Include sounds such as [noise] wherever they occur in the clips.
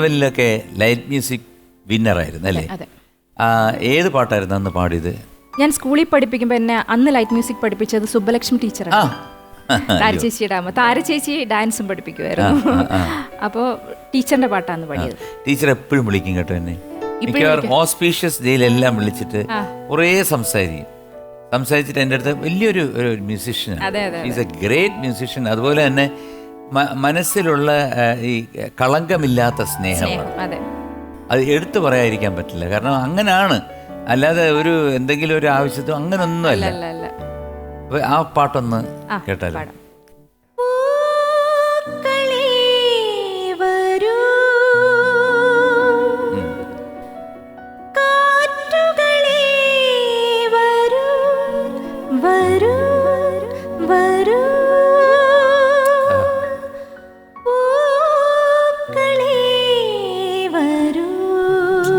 ലെവലിലൊക്കെ light music വിന്നറായിരുന്നു അല്ലേ? അതെ ഏത് പാട്ടായിരുന്നു അന്ന് പാടിയത്? ഞാൻ സ്കൂളിൽ പഠിപ്പിക്കുമ്പോൾ എന്നെ അന്ന് ലൈറ്റ് മ്യൂസിക് പഠിപ്പിച്ചത് സുബ്ബലക്ഷ്മി ടീച്ചറാണ്. താര ചേച്ചിയുടെ അമ്മ. താര ചേച്ചി ഡാൻസും പഠിപ്പിക്കുമായിരുന്നു അപ്പോൾ ടീച്ചറിന്റെ പാട്ടാണ് പാടിയത്. ടീച്ചർ എപ്പോഴും വിളിക്കും കേട്ടോ എന്നെ. മിക്കവാറും ഓസ്പീഷ്യസ് ഡേയിലെല്ലാം വിളിച്ചിട്ട് കുറേ സംസാരിക്കും. സംസാരിച്ചിട്ട് എന്റെ അടുത്ത് വലിയൊരു ഒരു മ്യൂസിഷ്യനാണ്. ഈസ് എ ഗ്രേറ്റ് മ്യൂസിഷ്യൻ അതുപോലെ തന്നെ മനസ്സിലുള്ള ഈ കളങ്കമില്ലാത്ത സ്നേഹമാണ് അതെ. എടുത്തു പറയാതിരിക്കാൻ പറ്റില്ല. കാരണം അങ്ങനെയാണ് അല്ലാതെ ഒരു എന്തെങ്കിലും ഒരു ആവശ്യത്തോ അങ്ങനൊന്നും അല്ല അല്ല അല്ല. ആ പാട്ടൊന്ന് കേട്ടാലോ?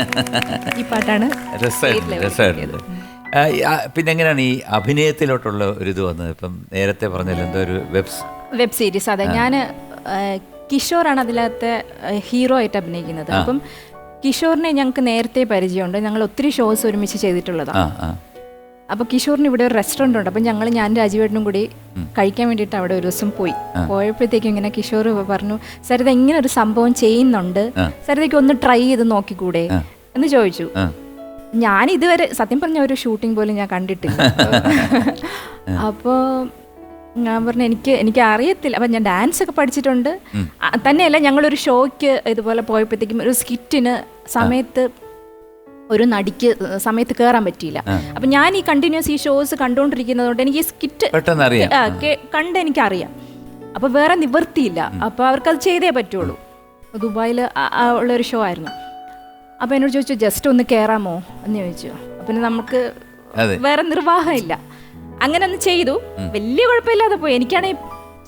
[laughs] ഈ പാട്ടാണ് പിന്നെ എങ്ങനെയാണ് ഈ അഭിനയത്തിലോട്ടുള്ള ഒരു ഇത് വന്നത്? ഇപ്പം നേരത്തെ പറഞ്ഞല്ലോ എന്തോ ഒരു വെബ് വെബ് സീരീസ്. അതെ ഞാൻ കിഷോറാണ് അതിലകത്തെ ഹീറോ ആയിട്ട് അഭിനയിക്കുന്നത്. അപ്പം കിഷോറിനെ ഞങ്ങൾക്ക് നേരത്തെ പരിചയമുണ്ട്. ഞങ്ങൾ ഒത്തിരി ഷോസ് ഒരുമിച്ച് ചെയ്തിട്ടുള്ളതാണ് അപ്പോൾ കിഷോറിന് ഇവിടെ ഒരു റെസ്റ്റോറന്റ് ഉണ്ട്. അപ്പം ഞങ്ങൾ ഞാൻ രാജീവേട്ടനും കൂടി കഴിക്കാൻ വേണ്ടിയിട്ട് അവിടെ ഒരു ദിവസം പോയി. പോയപ്പോഴത്തേക്കും ഇങ്ങനെ കിഷോർ പറഞ്ഞു സരിത ഇങ്ങനെ ഒരു സംഭവം ചെയ്യുന്നുണ്ട്. സരിതയ്ക്ക് ഒന്ന് ട്രൈ ചെയ്ത് നോക്കിക്കൂടെ? എന്ന് ചോദിച്ചു. ഞാൻ ഇതുവരെ സത്യം പറഞ്ഞ ഒരു ഷൂട്ടിംഗ് പോലും ഞാൻ കണ്ടിട്ടില്ല. [laughs] അപ്പോൾ ഞാൻ പറഞ്ഞു എനിക്ക് എനിക്ക് അറിയത്തില്ല. അപ്പം ഞാൻ ഡാൻസ് ഒക്കെ പഠിച്ചിട്ടുണ്ട്. തന്നെയല്ല ഞങ്ങളൊരു ഷോയ്ക്ക് ഇതുപോലെ പോയപ്പോഴത്തേക്കും ഒരു സ്കിറ്റിന് സമയത്ത് ഒരു നടിക്ക് സമയത്ത് കയറാൻ പറ്റിയില്ല. അപ്പം ഞാൻ ഈ കണ്ടിന്യൂസ് ഈ ഷോസ് കണ്ടുകൊണ്ടിരിക്കുന്നതുകൊണ്ട് എനിക്ക് ഈ സ്കിറ്റ് കണ്ട് എനിക്കറിയാം. അപ്പൊ വേറെ നിവൃത്തിയില്ല. അപ്പൊ അവർക്കത് ചെയ്തേ പറ്റുള്ളൂ. ദുബായിൽ ഉള്ളൊരു ഷോ ആയിരുന്നു. അപ്പൊ എന്നോട് ചോദിച്ചു ജസ്റ്റ് ഒന്ന് കയറാമോ എന്ന് ചോദിച്ചു. അപ്പം നമുക്ക്. വേറെ നിർവാഹമില്ല. അങ്ങനെ ഒന്ന് ചെയ്തു. വലിയ കുഴപ്പമില്ലാതെ പോയി. എനിക്കാണെങ്കിൽ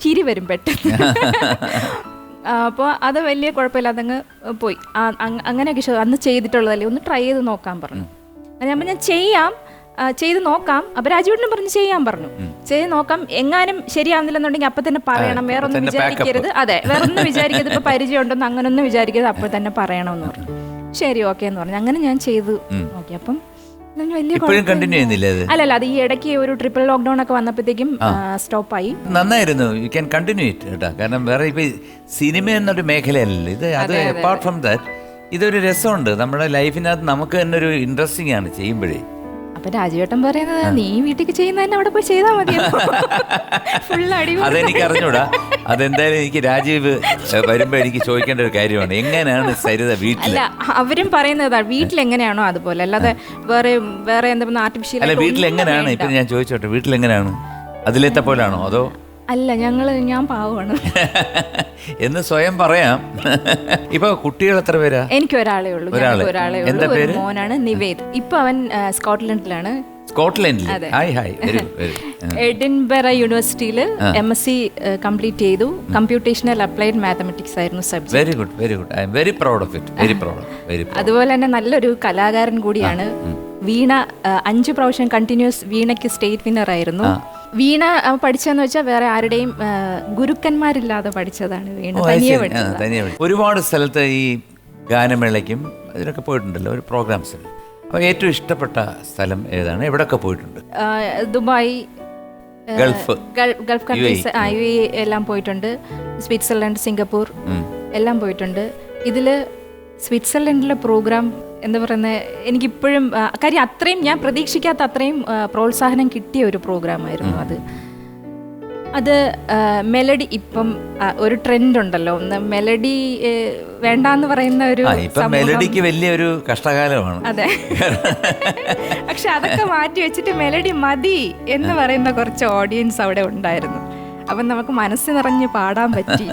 ചിരി വരും പെട്ടെന്ന്. [laughs] അപ്പോൾ അത് വലിയ കുഴപ്പമില്ല അങ്ങ് പോയി. അങ്ങനെ അങ്- അങ്ങനെയൊക്കെ അന്ന് ചെയ്തിട്ടുള്ളതല്ലേ? ഒന്ന് ട്രൈ ചെയ്ത് നോക്കാൻ പറഞ്ഞു. ഞാൻ ഞാൻ ചെയ്യാം. ചെയ്ത് നോക്കാം. അപ്പൊ രാജുവേട്ടനും പറഞ്ഞ് ചെയ്യാൻ പറഞ്ഞു. ചെയ്ത് നോക്കാം. എങ്ങാനും ശരിയാവുന്നില്ലെന്നുണ്ടെങ്കിൽ അപ്പൊ തന്നെ പറയണം. വേറെ ഒന്നും വിചാരിക്കരുത്. അതെ വേറെ ഒന്നും വിചാരിക്കരുത്. ഇപ്പൊ പരിചയം ഉണ്ടെന്ന് അങ്ങനെ ഒന്നും വിചാരിക്കരുത്. അപ്പൊ തന്നെ പറയണമെന്ന് പറഞ്ഞു. ശരി ഓക്കെ എന്ന് പറഞ്ഞു. അങ്ങനെ ഞാൻ ചെയ്തു നോക്കി അപ്പം ഇപ്പോഴും കണ്ടിന്യൂ ചെയ്യുന്നില്ല അല്ലല്ല അത് ഈ ഇടയ്ക്ക് ഒരു ട്രിപ്പിൾ ലോക്ക്ഡൌൺ ഒക്കെ വന്നപ്പോഴത്തേക്കും സ്റ്റോപ്പായി നന്നായിരുന്നു. യു ക്യാൻ കണ്ടിന്യൂ ഇറ്റ് കേട്ടോ. കാരണം വേറെ ഇപ്പൊ സിനിമ എന്നൊരു മേഖലയല്ലല്ലോ. ഇത് അത് അപ്പാർട്ട് ഫ്രം ദാറ്റ് ഇതൊരു രസമുണ്ട്. നമ്മുടെ ലൈഫിനകത്ത് നമുക്ക് തന്നെ ഒരു ഇൻട്രസ്റ്റിംഗ് ആണ് ചെയ്യുമ്പോഴേ. അപ്പൊ രാജുവേട്ടൻ പറയുന്നത് നീ വീട്ടിൽ ചെയ്യുന്ന തന്നെ അവിടെ പോയി ചെയ്താൽ മതി [laughs] അതെനിക്ക് അറിഞ്ഞൂടാ അതെന്തായാലും എനിക്ക് രാജീവ് വരുമ്പോ എനിക്ക് ചോദിക്കേണ്ട ഒരു കാര്യമാണ്. എങ്ങനെയാണ് സരിത വീട്ടിൽ അവരും പറയുന്നത് വീട്ടിൽ എങ്ങനെയാണോ അതുപോലെ? അല്ലാതെ വേറെ വേറെ എന്താ ആർട്ടിഫിഷ്യൽ അല്ല വീട്ടിൽ എങ്ങനെയാണ് ഇപ്പൊ ഞാൻ ചോദിച്ചോട്ടെ വീട്ടിൽ എങ്ങനെയാണ് അതിലത്തെ പോലാണോ? അതോ അല്ല ഞങ്ങൾ ഞാൻ പാവമാണ്. [laughs] എന്ന് സ്വയം പറയാം. [laughs] ഇപ്പൊ കുട്ടികൾ എത്ര പേരാ? എനിക്ക് ഒരാളേ ഉള്ളൂ. ഒരാളെ. ഉള്ളൂ. ഒരു മോനാണ് നിവേദ്. ഇപ്പൊ അവൻ സ്കോട്ട്ലൻഡിലാണ്. സ്കോട്ട്ലൻഡിൽ. Hi hi. [laughs] എഡിൻബറ യൂണിവേഴ്സിറ്റിയിൽ എം എസ് സി കംപ്ലീറ്റ് ചെയ്തു. കമ്പ്യൂട്ടേഷണൽ അപ്ലൈഡ് മാത്തമെറ്റിക്സ് ആയിരുന്നു subject very good very good I am very proud of it very proud very അതുപോലെ തന്നെ നല്ലൊരു കലാകാരൻ കൂടിയാണ് വീണ ആ, അഞ്ച് പ്രാവശ്യം കണ്ടിന്യൂസ് വീണയ്ക്ക് സ്റ്റേറ്റ് വിന്നർ ആയിരുന്നു. വീണ പഠിച്ചെന്ന് വെച്ചാൽ വേറെ ആരുടെയും ഗുരുക്കന്മാരില്ലാതെ പഠിച്ചതാണ് വീണ. തനിയെ പഠിച്ചത് ഒരുപാട് സ്ഥലത്ത് ഈ ഗാനമേളയ്ക്കും ഇതിനൊക്കെ പോയിട്ടുണ്ടല്ലോ ഒരു പ്രോഗ്രാംസിൽ അപ്പോൾ ഏറ്റവും ഇഷ്ടപ്പെട്ട സ്ഥലം ഏതാണ്? എവിടെയൊക്കെ പോയിട്ടുണ്ട്? Dubai Gulf. Gulf countries U A എല്ലാം പോയിട്ടുണ്ട്. സ്വിറ്റ്സർലൻഡ് സിംഗപ്പൂർ എല്ലാം പോയിട്ടുണ്ട്. ഇതിൽ സ്വിറ്റ്സർലൻഡിലെ പ്രോഗ്രാം എന്താ പറയുന്നത് എനിക്കിപ്പോഴും കാര്യം അത്രയും ഞാൻ പ്രതീക്ഷിക്കാത്ത അത്രയും പ്രോത്സാഹനം കിട്ടിയ ഒരു പ്രോഗ്രാമായിരുന്നു അത്. അത് മെലഡി ഇപ്പം ഒരു ട്രെൻഡ് ഉണ്ടല്ലോ ഒന്ന് മെലഡി വേണ്ടെന്ന് പറയുന്ന ഒരു മെലഡിക്ക് വലിയൊരു കഷ്ടകാലമാണ്. അതെ. പക്ഷെ അതൊക്കെ മാറ്റി വെച്ചിട്ട് മെലഡി മതി എന്ന് പറയുന്ന കുറച്ച് ഓഡിയൻസ് അവിടെ ഉണ്ടായിരുന്നു. അപ്പം നമുക്ക് മനസ്സ് നിറഞ്ഞ് പാടാൻ പറ്റി.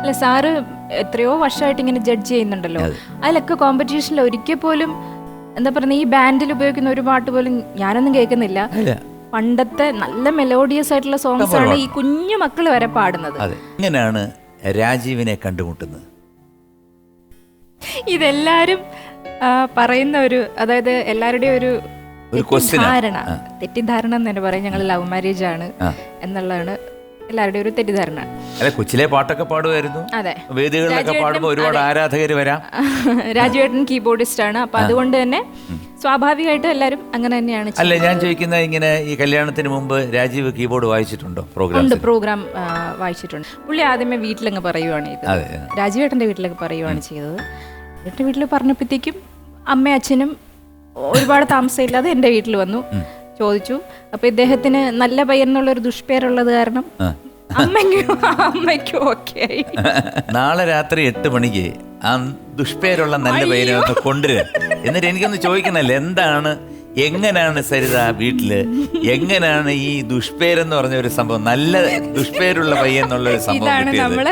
അല്ല സാറ് എത്രയോ വർഷമായിട്ട് ഇങ്ങനെ ജഡ്ജ് ചെയ്യുന്നുണ്ടല്ലോ. അതിലൊക്കെ കോമ്പറ്റീഷനിൽ ഒരിക്കൽ പോലും എന്താ പറയുക ഈ ബാൻഡിൽ ഉപയോഗിക്കുന്ന ഒരു പാട്ട് പോലും ഞാനൊന്നും കേൾക്കുന്നില്ല. പണ്ടത്തെ നല്ല മെലോഡിയസ് ആയിട്ടുള്ള സോങ്സ് ആണ് ഈ കുഞ്ഞു മക്കൾ വരെ പാടുന്നത്. ഇങ്ങനെയാണ് രാജീവിനെ കണ്ടുമുട്ടുന്നത്. ഇതെല്ലാരും പറയുന്ന ഒരു അതായത് എല്ലാവരുടെയും ഒരു തെറ്റിദ്ധാരണ. തെറ്റിദ്ധാരണ എന്ന് തന്നെ പറയും. ഞങ്ങൾ ലവ് മാരേജ് ആണ് എന്നുള്ളതാണ് എല്ലാവരുടെയും ഒരു തെറ്റിദ്ധാരണ. അല്ല കൊച്ചിലെ പാട്ടൊക്കെ പാടുമായിരുന്നു. അതെ. വേദികളിലൊക്കെ പാടുമ്പോൾ ഒരുപാട് ആരാധകർ വരാം. രാജുവേട്ടൻ കീബോർഡിസ്റ്റ് ആണ് അപ്പൊ അതുകൊണ്ട് തന്നെ സ്വാഭാവികമായിട്ടും എല്ലാവരും അങ്ങനെ തന്നെയാണ് അല്ല ഞാൻ ചോദിക്കുന്ന ഇങ്ങനെ ഈ കല്യാണത്തിന് മുമ്പ് രാജീവ് കീബോർഡ് വായിച്ചിട്ടുണ്ടോ പ്രോഗ്രാം ഉണ്ട് പ്രോഗ്രാം വായിച്ചിട്ടുണ്ട്. പുള്ളി ആദ്യമേ വീട്ടിലങ്ങ് പറയുവാണ് അതെ. രാജുവേട്ടന്റെ വീട്ടിലൊക്കെ പറയുവാണ് ചെയ്തത്. ഏട്ടന്റെ വീട്ടിൽ പറഞ്ഞപ്പോഴത്തേക്കും അമ്മയും അച്ഛനും ഒരുപാട് താമസമില്ലാതെ എന്റെ വീട്ടിൽ വന്നു. ചോദിച്ചു. അപ്പൊ ഇദ്ദേഹത്തിന് നല്ല പയ്യന്നുള്ള ഒരു ദുഷ്പേരുള്ളത് കാരണം അമ്മയ്ക്കും അമ്മയ്ക്കും ഓക്കെ ആയി. നാളെ രാത്രി എട്ട് മണിക്ക് ആ ദുഷ്പേരുള്ള നല്ല പയ്യനെ ഒന്ന് കൊണ്ടുവരാൻ. എന്നിട്ട് എനിക്കൊന്ന് ചോദിക്കണല്ലേ എന്താണ് എങ്ങനെയാണ് സരിത വീട്ടിൽ? എങ്ങനെയാണ് ഈ ദുഷ്പേരെന്ന് പറഞ്ഞ ഒരു സംഭവം നല്ല ദുഷ്പേരുള്ള പയ്യെന്നുള്ള ഒരു സംഭവം കിട്ടിയത്?